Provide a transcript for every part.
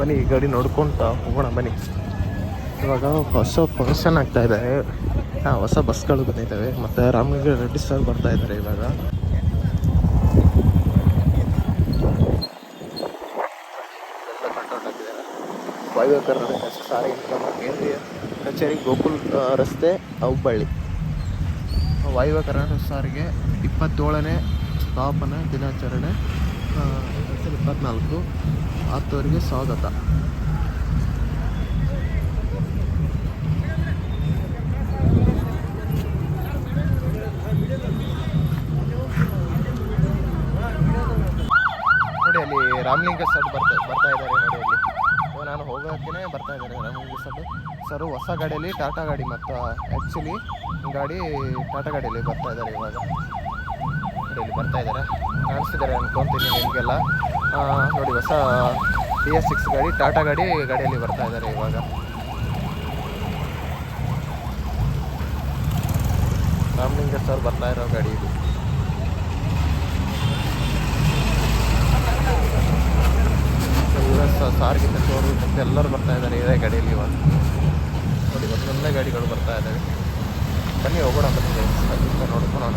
ಬನ್ನಿ ಈ ಗಾಡಿ ನೋಡ್ಕೊಂತ ಹೋಗೋಣ ಬನ್ನಿ. ಇವಾಗ ಹೊಸ ಫಂಕ್ಷನ್ ಆಗ್ತಾ ಇದೆ. ಹಾಂ ಹೊಸ ಬಸ್ಗಳು ಬಂದಿದ್ದಾವೆ. ಮತ್ತು ರಾಮನಗರ ರೆಡ್ಡಿ ಸರ್ ಬರ್ತಾ ಇದ್ದಾರೆ ಇವಾಗ. ವಾಯುವ್ಯ ಕರ್ನಾಟಕ ಸಾರಿಗೆ ನಿಗಮ ಕೇಂದ್ರೀಯ ಕಚೇರಿ ಗೋಕುಲ್ ರಸ್ತೆ ಹುಬ್ಬಳ್ಳಿ ವಾಯುವ್ಯ ಕರ್ನಾಟಕ ಸಾರಿಗೆ ಇಪ್ಪತ್ತೇಳನೇ ಸ್ಥಾಪನಾ ದಿನಾಚರಣೆ. ಇಪ್ಪತ್ನಾಲ್ಕು. ಹತ್ತುವರೆಗೆ ಸ್ವಾಗತ. ನೋಡಿ, ಅಲ್ಲಿ ರಾಮಲಿಂಗ ಸರ್ ಬರ್ತಾ ಬರ್ತಾ ಇದ್ದಾರೆ ನೋಡಿ ಅಲ್ಲಿ. ನಾನು ಹೋಗೋಕ್ಕೇ ಬರ್ತಾ ಇದ್ದಾರೆ ರಾಮಲಿಂಗ ಸರ್. ಸರ್, ಹೊಸ ಗಾಡಿಯಲ್ಲಿ ಟಾಟಾ ಗಾಡಿ ಮತ್ತು ಆ್ಯಕ್ಚುಲಿ ಗಾಡಿ ಟಾಟಾ ಗಾಡಿಯಲ್ಲಿ ಬರ್ತಾ ಇದ್ದಾರೆ ಇವಾಗ. ನೋಡಿ ಇಲ್ಲಿ ಬರ್ತಾ ಇದ್ದಾರೆ. ಕಾಣಿಸ್ತಿದ್ದಾರೆ ಅನ್ಕೊಂತೀನಿ ನಿಮಗೆಲ್ಲ. ನೋಡಿ, ಹೊಸ ಬಿ ಎಸ್ ಸಿಕ್ಸ್ ಗಾಡಿ ಟಾಟಾ ಗಾಡಿ ಗಾಡಿಯಲ್ಲಿ ಬರ್ತಾ ಇದ್ದಾರೆ ಇವಾಗ. ರಾಮಲಿಂಗ ಸರ್ ಬರ್ತಾ ಇರೋ ಗಾಡಿ ಇದು. ಸಾರಿಗೆ ಸಚಿವರು ಎಲ್ಲರೂ ಬರ್ತಾ ಇದ್ದಾರೆ ಇದೇ ಗಾಡಿಯಲ್ಲಿ ಇವಾಗ. ನೋಡಿ, ಒಂದೊಂದೇ ಗಾಡಿಗಳು ಬರ್ತಾ ಇದ್ದಾವೆ. ಬನ್ನಿ ಹೋಗೋಣ ಅಲ್ಲಿಂದ ನೋಡ್ಕೊಳೋಣ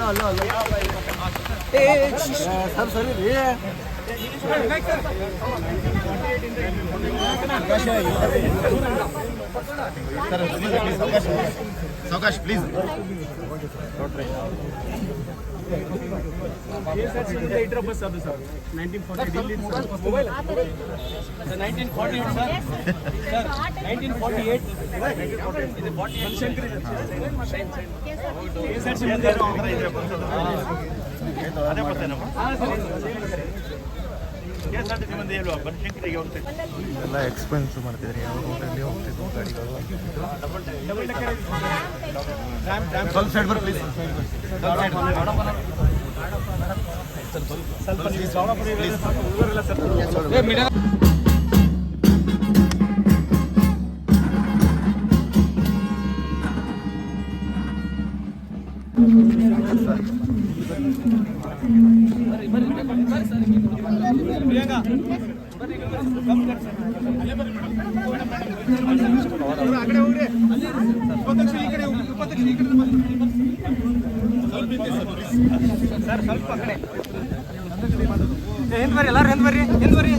ರಾಮಲಿಂಗ ಸರ್ ಬರ್ತಾ ಇದ್ದಾರೆ ಸಾವಕಾಶ್ please bus sir sir nineteen sir mobile nineteen forty eight sir sir nineteen forty eight ಇದು ಸರ್ ಅದೇ ಬರ್ತೇನಮ್ಮ ಎಲ್ಲ ಎಕ್ಸ್ಪೆನ್ಸ್ ಮಾಡ್ತಿದ್ರಿ ಯಾವ ಹೋಟೆಲ್ಲಿ ಹೋಗ್ತಿದ್ವು ಗಾಡಿಗಳು ಸ್ವಲ್ಪ ಸೈಡ್ ಬರ್ ಪ್ಲೀಸ್ ಸರ್ ಸ್ವಲ್ಪ ಕಡೆ ಹಿಂದ್ ಬರ್ರಿ ಎಲ್ಲಾರು ಹಿಂದ್ ಬರ್ರಿ ಹಿಂದ್ ಬರ್ರಿ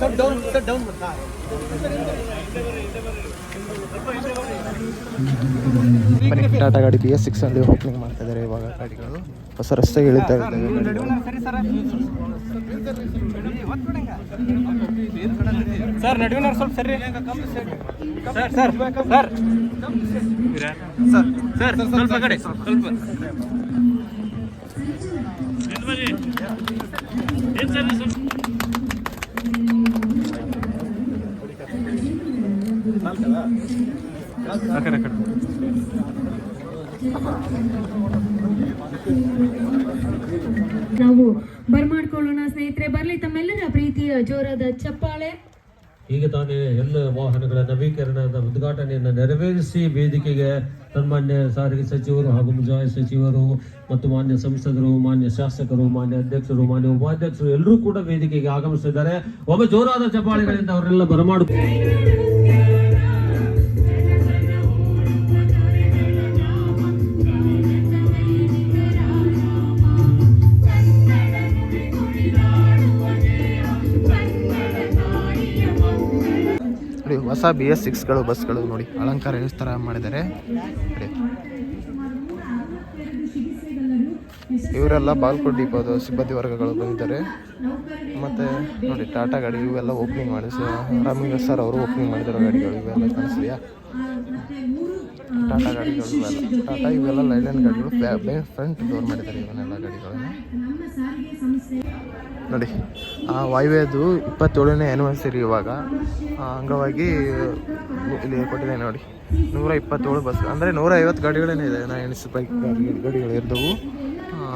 sir down sir down Tata ಗಾಡಿ ಬಿ ಎಸ್ ಸಿಕ್ಸ್ ಅಲ್ಲಿ ಓಪನಿಂಗ್ ಮಾಡ್ತಾ ಇದಾರೆ ಇವಾಗ ಗಾಡಿಗಳು. ಹೊಸ ರಸ್ತೆ ಇಳಿತಾ sir. Sir sir sir. Sir, ಸ್ವಲ್ಪ ಕಡೆ, ಸ್ವಲ್ಪ. ನಾವು ಬರ್ಮಾಡ್ಕೊಳ್ಳೋಣ ಸ್ನೇಹಿತರೆ. ಬರ್ಲಿ ತಮ್ಮೆಲ್ಲರ ಪ್ರೀತಿಯ ಜೋರಾದ ಚಪ್ಪಾಳೆ. ಈಗ ತಾನೇ ಎಲ್ಲ ವಾಹನಗಳ ನವೀಕರಣದ ಉದ್ಘಾಟನೆಯನ್ನು ನೆರವೇರಿಸಿ ವೇದಿಕೆಗೆ ಸನ್ಮಾನ್ಯ ಸಾರಿಗೆ ಸಚಿವರು ಹಾಗೂ ಮುಜಾಯಿ ಸಚಿವರು ಮತ್ತು ಮಾನ್ಯ ಸಂಸದರು ಮಾನ್ಯ ಶಾಸಕರು ಮಾನ್ಯ ಅಧ್ಯಕ್ಷರು ಮಾನ್ಯ ಉಪಾಧ್ಯಕ್ಷರು ಎಲ್ಲರೂ ಕೂಡ ವೇದಿಕೆಗೆ ಆಗಮಿಸಿದ್ದಾರೆ. ಒಬ್ಬ ಜೋರಾದ ಚಪ್ಪಾಳೆಗಳಿಂದ ಅವರೆಲ್ಲ ಬರಮಾಡು ನೋಡಿ, ಹೊಸ ಬಿ ಎಸ್ ಸಿಕ್ಸ್ಗಳು ಬಸ್ಗಳು ನೋಡಿ, ಅಲಂಕಾರ ಎಷ್ಟು ಥರ ಮಾಡಿದ್ದಾರೆ. ಇವರೆಲ್ಲ ಬಾಲ್ಕೋಟ್ ಡಿಪೋದ, ಸಿಬ್ಬಂದಿ ವರ್ಗಗಳು ಬಂದಿದ್ದಾರೆ. ಮತ್ತು ನೋಡಿ, ಟಾಟಾ ಗಾಡಿ ಇವೆಲ್ಲ ಓಪನಿಂಗ್ ಮಾಡಿ ರಾಮಿಂಗ ಸರ್ ಅವರು ಓಪನಿಂಗ್ ಮಾಡಿದಾರೆ ಗಾಡಿಗಳು, ಇವೆಲ್ಲ ಕಾಣಿಸ್ತೀಯಾ ಟಾಟಾ ಗಾಡಿಗಳು ಟಾಟಾ ಇವೆಲ್ಲ ಲೈಲ್ಯಾಂಡ್ ಗಾಡಿಗಳು ಫ್ರಂಟ್ ಡೋರ್ ಮಾಡಿದ್ದಾರೆ ಇವನ್ನೆಲ್ಲ ಗಾಡಿಗಳನ್ನು ನೋಡಿ, ಆ ವಾಯುವೇದು ಇಪ್ಪತ್ತೇಳನೇ ಆ್ಯನಿವರ್ಸರಿ ಇವಾಗ. ಅಂಗವಾಗಿ ಇಲ್ಲಿ ಕೊಟ್ಟಿದೆ ನೋಡಿ. ನೂರ ಇಪ್ಪತ್ತೇಳು ಬಸ್, ಅಂದರೆ ನೂರ ಐವತ್ತು ಗಾಡಿಗಳೇನೇ ಇದೆ. ನಾ ಎಣಿಸಿ ಬೈಕ್ ಗಾಡಿ, ಗಾಡಿಗಳು ಇರ್ದವು.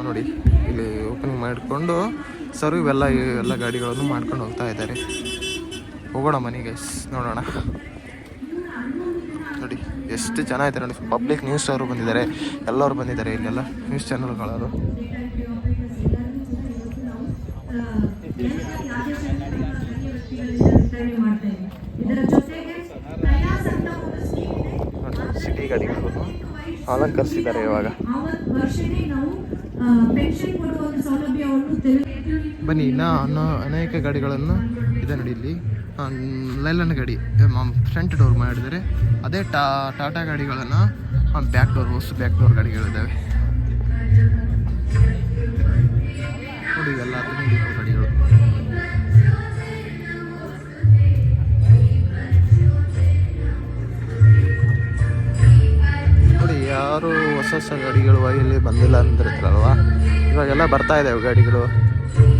ನೋಡಿ, ಇಲ್ಲಿ ಓಪನಿಂಗ್ ಮಾಡಿಕೊಂಡು ಸರ್ ಇವೆಲ್ಲ ಎಲ್ಲ ಗಾಡಿಗಳನ್ನು ಮಾಡ್ಕೊಂಡು ಹೋಗ್ತಾ ಇದ್ದಾರೆ. ಹೋಗೋಣ ಮನೆಗೆ ನೋಡೋಣ. ನೋಡಿ ಎಷ್ಟು ಜನ ಇದ್ದಾರೆ ನೋಡಿ. ಪಬ್ಲಿಕ್ ನ್ಯೂಸ್ ಅವರು ಬಂದಿದ್ದಾರೆ. ಎಲ್ಲರೂ ಬಂದಿದ್ದಾರೆ ಇಲ್ಲೆಲ್ಲ. ನ್ಯೂಸ್ ನೋಡಿ ಸಿಟಿ ಗಾಡಿಗಳು ಅಲಂಕರಿಸಿದ್ದಾರೆ ಇವಾಗ. ಬನ್ನಿ, ಇನ್ನೂ ಅನ್ನೋ ಅನೇಕ ಗಾಡಿಗಳನ್ನು ಇದೆ ನೋಡಿ ಇಲ್ಲಿ. ಲೈಲನ್ ಗಾಡಿ ಫ್ರಂಟ್ ಡೋರ್ ಮಾಡಿದರೆ ಅದೇ ಟಾ, ಟಾಟಾ ಗಾಡಿಗಳನ್ನು ಬ್ಯಾಕ್ ಡೋರ್ ಹೊಸ ಬ್ಯಾಕ್ ಡೋರ್ ಗಾಡಿಗಳಿದ್ದಾವೆ. ನೋಡಿ ಎಲ್ಲ ಗಾಡಿಗಳು. ನೋಡಿ, ಯಾರು ಹೊಸ ಹೊಸ ಗಾಡಿಗಳು ಇಲ್ಲಿ ಬಂದಿಲ್ಲ ಅಂದಿರ್ತಾರಲ್ವಾ ಇವಾಗೆಲ್ಲ ಬರ್ತಾ ಇದ್ದಾವೆ ಗಾಡಿಗಳು.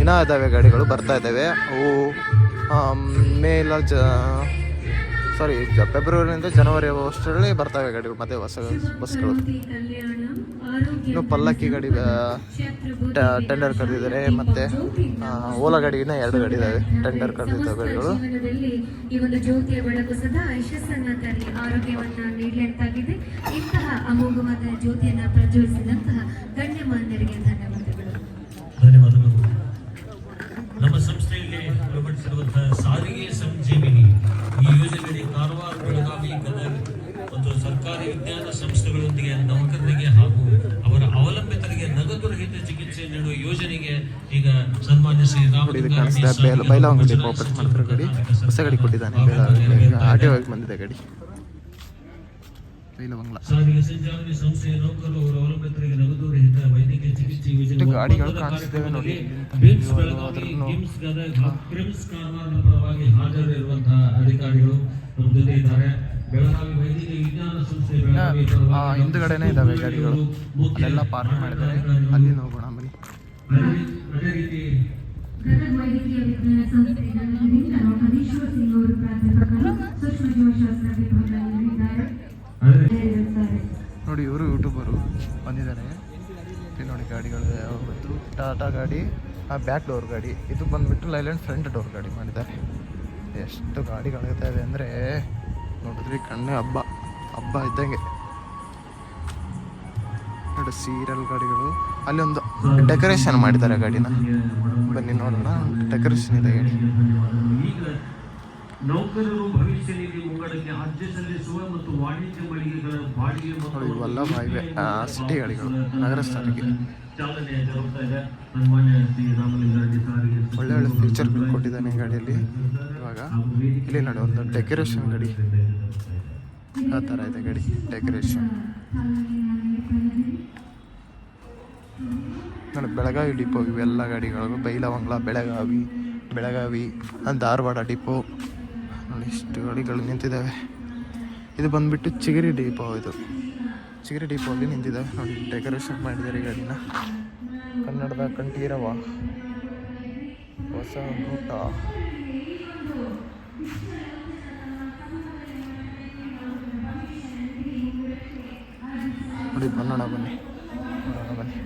ಇನ್ನೂ ಇದ್ದಾವೆ ಗಾಡಿಗಳು, ಬರ್ತಾ ಇದ್ದಾವೆ ಅವು ಮೇ ಇಲ್ಲ ಜ ಸಾರಿ ಫೆಬ್ರವರಿಯಿಂದ ಜನವರಿ ಅಷ್ಟರಲ್ಲಿ ಬರ್ತವೆ ಗಾಡಿಗಳು ಮತ್ತೆ ಹೊಸ ಬಸ್ಗಳು. ಇನ್ನು ಪಲ್ಲಕ್ಕಿ ಗಾಡಿ ಟೆಂಡರ್ ಕರೆದಿದ್ದಾರೆ ಮತ್ತೆ ಓಲಾ ಗಾಡಿನ ಎರಡು ಗಾಡಿ ಇದಾವೆ ಟೆಂಡರ್ ಕರೆದಿದ್ದಾವೆ ಗಾಡಿಗಳು. ಜೀವನದಲ್ಲಿ ಈ ಒಂದು ಜ್ಯೋತಿಯ ಬೆಳಕು ಸದಾ ಯಶಸ್ಸನ್ನ ತರಲಿ ಆರೋಗ್ಯವನ್ನ ನೀಡಲಿ ಇಂತಹ ಅಮೋಘವಾದ ಜ್ಯೋತಿಯನ್ನ ಪ್ರಜ್ವಲಿಸಿದಂತಹ ಗಣ್ಯಮಾನ್ಯರಿಗೆ ಧನ್ಯವಾದಗಳು. ಧನ್ಯವಾದಗಳು. ವಿಜ್ಞಾನ ಸಂಸ್ಥೆಗಳೊಂದಿಗೆ ನೌಕರರಿಗೆ ಹಾಗೂ ಅವರ ಅವಲಂಬಿತರಿಗೆ ನಗದು ರಹಿತ ಚಿಕಿತ್ಸೆ ನೀಡುವ ಯೋಜನೆಗೆ ಈಗ ಸನ್ಮಾನ್ಯ ಗಾಡಿ. ಹೊಸ ಗಾಡಿ ಕೊಟ್ಟಿದ್ದಾನೆ ಬಂದಿದೆ ಗಾಡಿ. ಸಾರಿಗೆ ಸಂಚಾರಿ ಸಂಸ್ಥೆಯ ನೌಕರರು ಅವರ ಅವಲಂಬಿತರಿಗೆ ನಗದು ರಹಿತ ವೈದ್ಯಕೀಯ ಚಿಕಿತ್ಸೆ ಯೋಜನೆ ಬಿಮ್ಸ್ ಬೆಳಗಾವಿ ಗದಗ ಕ್ರಿಮ್ಸ್ ಕಾರವಾರದ ಪರವಾಗಿ ಹಾಜರಿರುವಂತಹ ಅಧಿಕಾರಿಗಳು ನಮ್ಮ ಜೊತೆ ಇದ್ದಾರೆ. ಬೆಳಗಾವಿ ವೈದ್ಯಕೀಯ ವಿಜ್ಞಾನ ಸಂಸ್ಥೆ ಬೆಳಗಾವಿ ಹಿಂದ್ಗಡೆನೇ ಇದಾವೆ ಗಾಡಿಗಳು. ಎಲ್ಲ ಪಾರ್ಕ್ ಮಾಡಿದ್ದಾರೆ. ಅಲ್ಲಿ ಹೋಗೋಣ ಬನ್ನಿ. ಅದೇ ರೀತಿ ಗದಗ ವೈದ್ಯಕೀಯ ವಿಜ್ಞಾನ ಸಂಸ್ಥೆಯಿಂದ ಡಾಕ್ಟರ್ ಈಶ್ವರ್ ಸಿಂಗ್ ಅವರು ಪ್ರಾಧ್ಯಾಪಕರು ಸೂಕ್ಷ್ಮ ಜೀವಶಾಸ್ತ್ರ ವಿಭಾಗದಲ್ಲಿದ್ದಾರೆ ನೋಡಿ ಇವರು ಯೂಟ್ಯೂಬರು ಬಂದಿದ್ದಾರೆ. ಇಲ್ಲಿ ನೋಡಿ ಗಾಡಿಗಳು ಯಾವತ್ತು ಬಂತು ಟಾಟಾ ಗಾಡಿ ಆ ಬ್ಯಾಕ್ ಡೋರ್ ಗಾಡಿ. ಇದು ಬಂದ್ಬಿಟ್ಟು ಲೈಲ್ಯಾಂಡ್ ಫ್ರಂಟ್ ಡೋರ್ ಗಾಡಿ ಮಾಡಿದ್ದಾರೆ. ಎಷ್ಟು ಗಾಡಿಗಳಿರ್ತವೆ ಅಂದರೆ ನೋಡಿದ್ರಿ ಕಣ್ಣೆ ಹಬ್ಬ. ಹಬ್ಬ ಇದ್ದಂಗೆ. ಎರಡು ಸೀರಿಯಲ್ ಗಾಡಿಗಳು. ಅಲ್ಲಿ ಒಂದು ಡೆಕೋರೇಷನ್ ಮಾಡಿದ್ದಾರೆ ಗಾಡಿನ. ಬನ್ನಿ ನೋಡೋಣ. ಡೆಕೋರೇಷನ್ ಇದೆ ಗಾಡಿ. ನೌಕರರು ಭವಿಷ್ಯ ನಿಧಿ ಮುಂಗಡಕ್ಕೆ ಅರ್ಜಿ ಸಲ್ಲಿಸುವ ಮತ್ತು ವಾಣಿಜ್ಯ ಮಳಿಗೆಗಳ ಬಾಡಿಗೆ ಮತ್ತು ಇವೆಲ್ಲ ಗಾಡಿಗಳು ನಗರ ಸಾರಿಗೆ ಚಾಲನೆ ಜರುಗ್ತಾ ಇದೆ. ಒಳ್ಳೆ ಒಳ್ಳೆ ಫೀಚರ್ ಕೊಟ್ಟಿದ್ದಾನೆ ಗಾಡಿಯಲ್ಲಿ. ಇವಾಗ ಇಲ್ಲಿ ನೋಡಿ, ಒಂದು ಡೆಕೋರೇಷನ್ ಗಡಿ. ಆ ಥರ ಇದೆ ಗಡಿ ಡೆಕೋರೇಷನ್ ನೋಡಿ, ಬೆಳಗಾವಿ ಡಿಪೋ ಇವೆಲ್ಲ ಗಾಡಿಗಳು ಬೈಲವಂಗ್ಲ ಬೆಳಗಾವಿ ಬೆಳಗಾವಿ ಧಾರವಾಡ ಡಿಪೋ. ನೋಡಿ, ಇಷ್ಟು ಗಾಡಿಗಳು ನಿಂತಿದ್ದಾವೆ. ಇದು ಬಂದ್ಬಿಟ್ಟು ಚಿಗರಿ ಡಿಪೋ ಇದು. ಚಿಗರಿ ಡಿಪೋಲ್ಲಿ ನಿಂತಿದ್ದಾವೆ. ನೋಡಿ ಡೆಕೋರೇಷನ್ ಮಾಡಿದ್ದಾರೆ ಗಾಡಿನ. ಕನ್ನಡದ ಕಂಠೀರವ. ಹೊಸ ಊಟ. ನೋಡಿ ಬನ್ನೋಣ ಬನ್ನಿ. ನೋಡೋಣ ಬನ್ನಿ.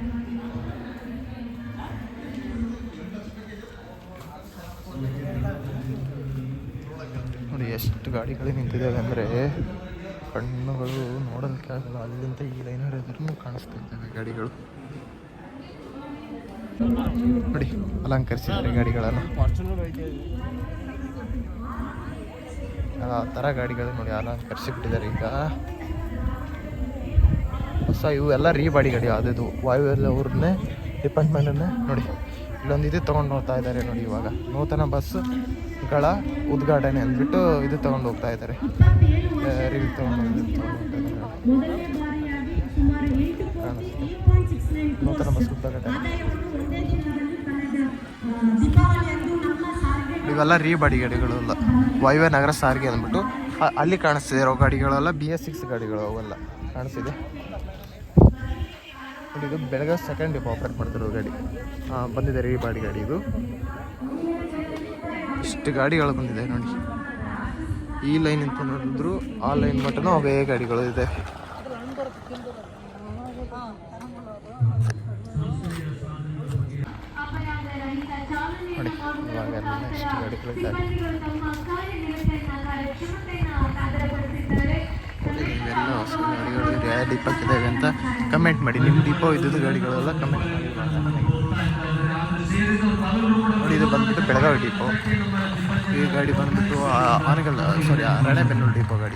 ನೋಡಿ, ಎಷ್ಟು ಗಾಡಿಗಳು ನಿಂತಿದ್ದಾವೆ ಅಂದರೆ ಕಣ್ಣುಗಳು ನೋಡೋದಕ್ಕೆ ಆಗಲ್ಲ. ಅಲ್ಲಿಂದ ಈ ಲೈನರ್ ಎದುರು ಕಾಣಿಸ್ತಾ ಇದ್ದಾವೆ ಗಾಡಿಗಳು. ನೋಡಿ, ಅಲಂಕರಿಸಿದ್ದಾರೆ ಗಾಡಿಗಳನ್ನು. ಆ ಥರ ಗಾಡಿಗಳು ನೋಡಿ ಅಲಂಕರಿಸಿಬಿಟ್ಟಿದ್ದಾರೆ ಈಗ. ಹೊಸ ಇವೆಲ್ಲ ರೀಬಾಡಿ ಗಾಡಿ ಅದು ವಾಯು ಎಲ್ಲ ಡಿಪಾರ್ಟ್ಮೆಂಟನ್ನೇ ನೋಡಿ. ಇಲ್ಲೊಂದು ಇದು ತೊಗೊಂಡು ಹೋಗ್ತಾ ಇದ್ದಾರೆ ನೋಡಿ ಇವಾಗ. ನೂತನ ಬಸ್ಗಳ ಉದ್ಘಾಟನೆ ಅಂದ್ಬಿಟ್ಟು ಇದು ತೊಗೊಂಡು ಹೋಗ್ತಾ ಇದ್ದಾರೆ ನೂತನ ಬಸಗುಡ್ಡ ಇವೆಲ್ಲ ರೀ ಬಾಡಿ ಗಾಡಿಗಳು ಅಲ್ಲ ವಾಯುವ್ಯ ನಗರ ಸಾರಿಗೆ ಅಂದ್ಬಿಟ್ಟು ಅಲ್ಲಿ ಕಾಣಿಸ್ತಿದೆ. ಇರೋ ಗಾಡಿಗಳೆಲ್ಲ ಬಿ ಎಸ್ ಸಿಕ್ಸ್ ಗಾಡಿಗಳು ಅವೆಲ್ಲ ಕಾಣಿಸ್ತಿದೆ. ಇದು ಬೆಳಗ್ಗೆ ಸೆಕೆಂಡ್ ಡೇ ಆಪ್ರೇಟ್ ಮಾಡ್ತಿರೋ ಗಾಡಿ. ಬಂದಿದೆ ರೀ ಬಾಡಿ ಗಾಡಿ ಇದು. ಇಷ್ಟು ಗಾಡಿಗಳು ಬಂದಿದೆ ನೋಡಿ. ಈ ಲೈನ್ ಅಂತ ನೋಡಿದ್ರು, ಆ ಲೈನ್ ಮಟ್ಟನು ಅವೇ ಗಾಡಿಗಳು ಇದೆ. ನೋಡಿ ಗಾಡಿಗಳಿದ್ದಾವೆ ಇವೆಲ್ಲ ಹೊಸ ಗಾಡಿಗಳು ಯಾವ ಡಿಪೋಕ್ಕಿದ್ದಾವೆ ಅಂತ ಕಮೆಂಟ್ ಮಾಡಿ. ನಿಮ್ಮ ದೀಪ ಇದ್ದದ್ದು ಗಾಡಿಗಳೆಲ್ಲ ಕಮೆಂಟ್ ಮಾಡಿ. ಇದು ಬಂದ್ಬಿಟ್ಟು ಬೆಳಗಾವಿ ಡಿಪೋ ಈ ಗಾಡಿ ಬಂದ್ಬಿಟ್ಟು, ಆ- ಆನೆಗಲ್ ಸಾರಿ ರಾಣೆಬೆನ್ನೂರು ಡಿಪೋ ಗಾಡಿ.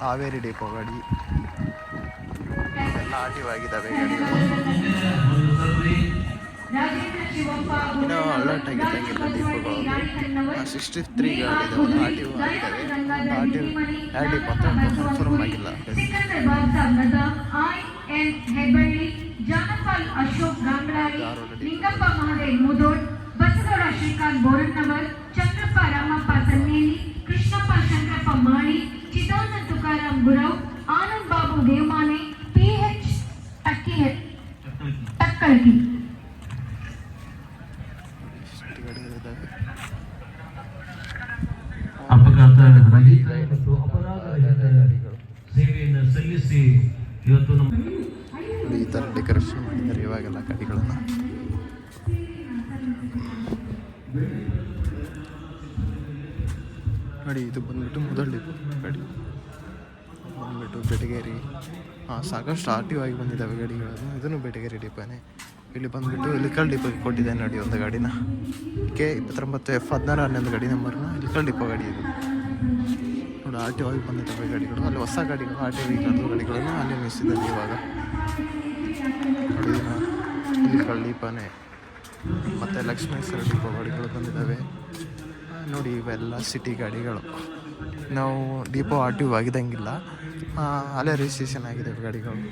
ಹಾವೇರಿ ಡಿಪೋ ಗಾಡಿ. ಎಲ್ಲ ಆಗಿದ್ದಾವೆ ಗಾಡಿಗಳು. ಇನ್ನೂ ಅಲರ್ಟ್ ಆಗಿದ್ದಂಗಿಲ್ಲ ಡಿಪೋಗಳು ಸಿಕ್ಸ್ಟಿ ತ್ರೀ ಗಾಡಿ ಇದಾವೆ ಆರ್ ಟಿ ಒ ಆಗಿದ್ದಾವೆ ಆರ್ ಟಿ ಆರ್ ಡಿಪೋ ಅಂತ ಕನ್ಫರ್ಮ್ ಆಗಿಲ್ಲ ಅಶೋಕ್ ಗಾಂಗ್ರಾಳಿ ಲಿಂಗಪ್ಪ ಮಹದೇವ್ ಮುದೋಡ್ ಬಸವರ ಶ್ರೀಕಾಂತ್ ಬೋರಣ್ಣವರ್ ಚಂದ್ರಪ್ಪ ರಾಮಪ್ಪ ಸನ್ನೇಲಿ ಕೃಷ್ಣಪ್ಪ ಶಂಕರಪ್ಪ ಮಾಳಿ ಚಿದಾನಂದ ತುಕಾರಾಮ್ ಗುರವ್ ಆನಂದ್ ಬಾಬು ದೇವಮಾನೆ ಪಿ ಎಚ್ ಟಕ್ಕಿ ಟಕ್ಕಳಗಿ ಇಷ್ಟು ಗಾಡಿಗಳಿದ್ದಾವೆ ಅಪಘಾತ ರಹಿತ ಮತ್ತು ಅಪರಾಧ ರಹಿತ ಸೇವೆಯನ್ನು ಸಲ್ಲಿಸಿ ಇವತ್ತು ನಮ್ಮ ನೋಡಿ, ಈ ಥರ ಡೆಕೋರೇಷನ್ ಮಾಡಿದ್ದಾರೆ ಇವಾಗೆಲ್ಲ ಗಾಡಿಗಳನ್ನು ನೋಡಿ, ಇದು ಬಂದ್ಬಿಟ್ಟು ಡಿಪೋ ಗಾಡಿ ಬಂದ್ಬಿಟ್ಟು ಬೆಟಗೇರಿ. ಹಾಂ, ಸಾಕಷ್ಟು ಆಕ್ಟಿವ್ ಆಗಿ ಬಂದಿದ್ದಾವೆ ಗಾಡಿಗಳನ್ನು. ಇದನ್ನು ಬೆಟಗೇರಿ ಡಿಪೋನೇ ಇಲ್ಲಿ ಬಂದ್ಬಿಟ್ಟು ಇಲ್ಲಿಕಲ್ ಡಿಪೋಗೆ ಕೊಟ್ಟಿದೆ ನೋಡಿ ಒಂದು ಗಾಡಿನ. ಕೆ ಇಪ್ಪತ್ತೊಂಬತ್ತು ಎಫ್ ಹದಿನಾರು ಹನ್ನೊಂದು ಗಾಡಿ ನಂಬರ್ನ ಇಲಿಕಲ್ ಡಿಪೋ ಗಾಡಿ ಇದು. ನೋಡಿ ಆರ್ ಟಿ ಆಗಿ ಬಂದಿದ್ದಾವೆ ಗಾಡಿಗಳು. ಅಲ್ಲಿ ಹೊಸ ಗಾಡಿಗಳು ಆರ್ ಟಿ ವೆಹಿಕಲ್ ಗಾಡಿಗಳನ್ನು ಅಲ್ಲಿ ಮಿಸ್ಸಿದ್ದಾರೆ ಇವಾಗ. ಇದನ್ನ ಇಲಿಕಲ್ ಡಿಪೋನೇ ಮತ್ತು ಲಕ್ಷ್ಮೇಶ್ವರ ಡಿಪೋ ಗಾಡಿಗಳು ಬಂದಿದ್ದಾವೆ ನೋಡಿ ಇವೆಲ್ಲ ಸಿಟಿ ಗಾಡಿಗಳು. ನಾವು ಡಿಪೋ ಆರ್ ಟಿ ಆಗಿದಂಗಿಲ್ಲ ಅಲ್ಲೇ ರಿಜಿಸ್ಟ್ರೇಷನ್ ಆಗಿದೆ ಗಾಡಿಗಳು.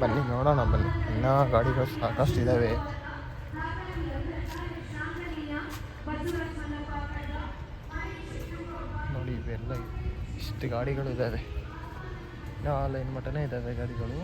ಬನ್ನಿ ನೋಡೋಣ ಬನ್ನಿ. ಇನ್ನೂ ಗಾಡಿಗಳು ಸಾಕಷ್ಟು ಇದ್ದಾವೆ ಇವೆಲ್ಲ ಇಷ್ಟು ಗಾಡಿಗಳು ಇದ್ದಾವೆ. ಆ ಲೈನ್ ಮಟ್ಟನೇ ಇದ್ದಾವೆ ಗಾಡಿಗಳು.